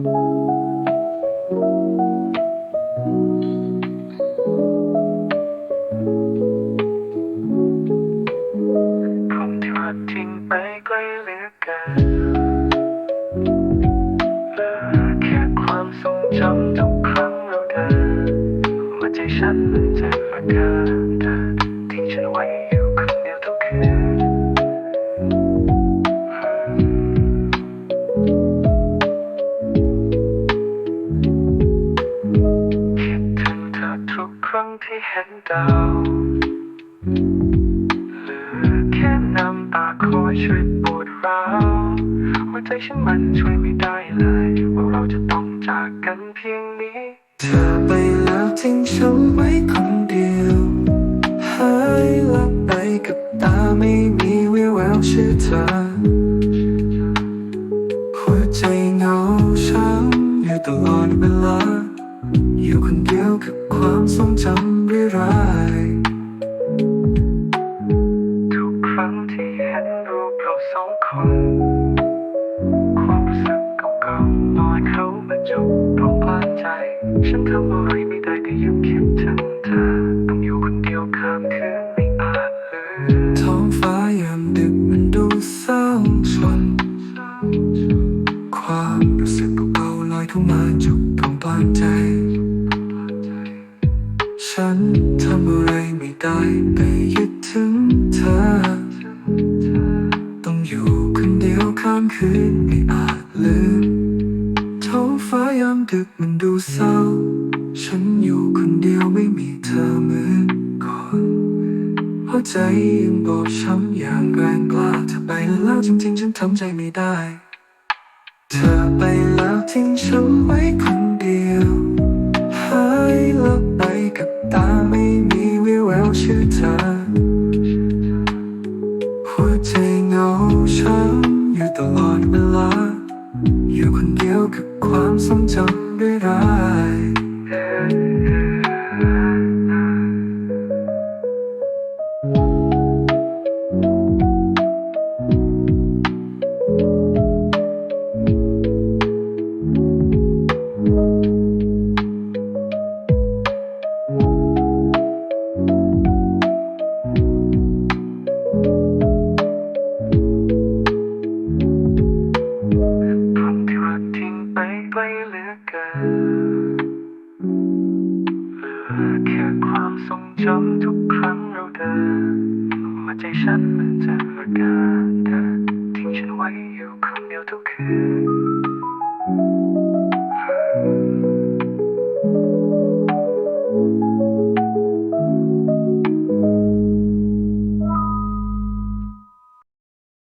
คนที่รักทิ้งไปไกลเหลือเกินเหลือแค่ความทรงจำทุกครั้งเราเดินหัวใจฉันมันจะ ที่เห็นดาวเหลือแค่น้ำตาคอยช่วยปวดร้าวหัวใจฉันมันช่วยไม่ได้เลย ว่าเราจะต้องจากกันเพียงนี้ เธอไปแล้วทิ้งฉันไว้คนเดียวหายลับไปกับตาไม่มีวิวแววชื่อเธอ หัวใจเหงาช้ำอยู่ตลอดเวลาอยู่คนเดียวกับ ความทรงจำร้ายๆทุกครั้งที่เห็นรูปเราสองคน ความรู้สึกเก่าๆลอยเข้ามาจุกตรงกลางใจ ฉันทำอะไรไม่ได้ก็ยังคิดถึงเธอ ต้องอยู่คนเดียวข้ามคืนไม่อาจลืมท้องฟ้ายามดึกมันดูเศร้าชนความรู้สึกเก่าๆลอยเข้ามาจุกตรงกลางใจ ฉันทำอะไรไม่ได้ไปยึดถึงเธอ ต้องอยู่คนเดียวข้ามคืนไม่อาจลืมท้องฟ้ายามดึกมันดูเศร้า ฉันอยู่คนเดียวไม่มีเธอเหมือนก่อนหัวใจยังบอบช้ำอย่างแรงกล้าเธอไปแล้วจริงๆ ฉันทำใจไม่ได้ เธอไป ชื่อเธอ หัวใจเหงาช้ำอยู่ตลอดเวลา อยู่คนเดียวกับความทรงจำด้วยร้าย ช้ำทุกครั้งเราเดินหัวใจฉันมันจะประกาศเธอทิ้งฉันไว้อยู่คนเดียวทุกคืน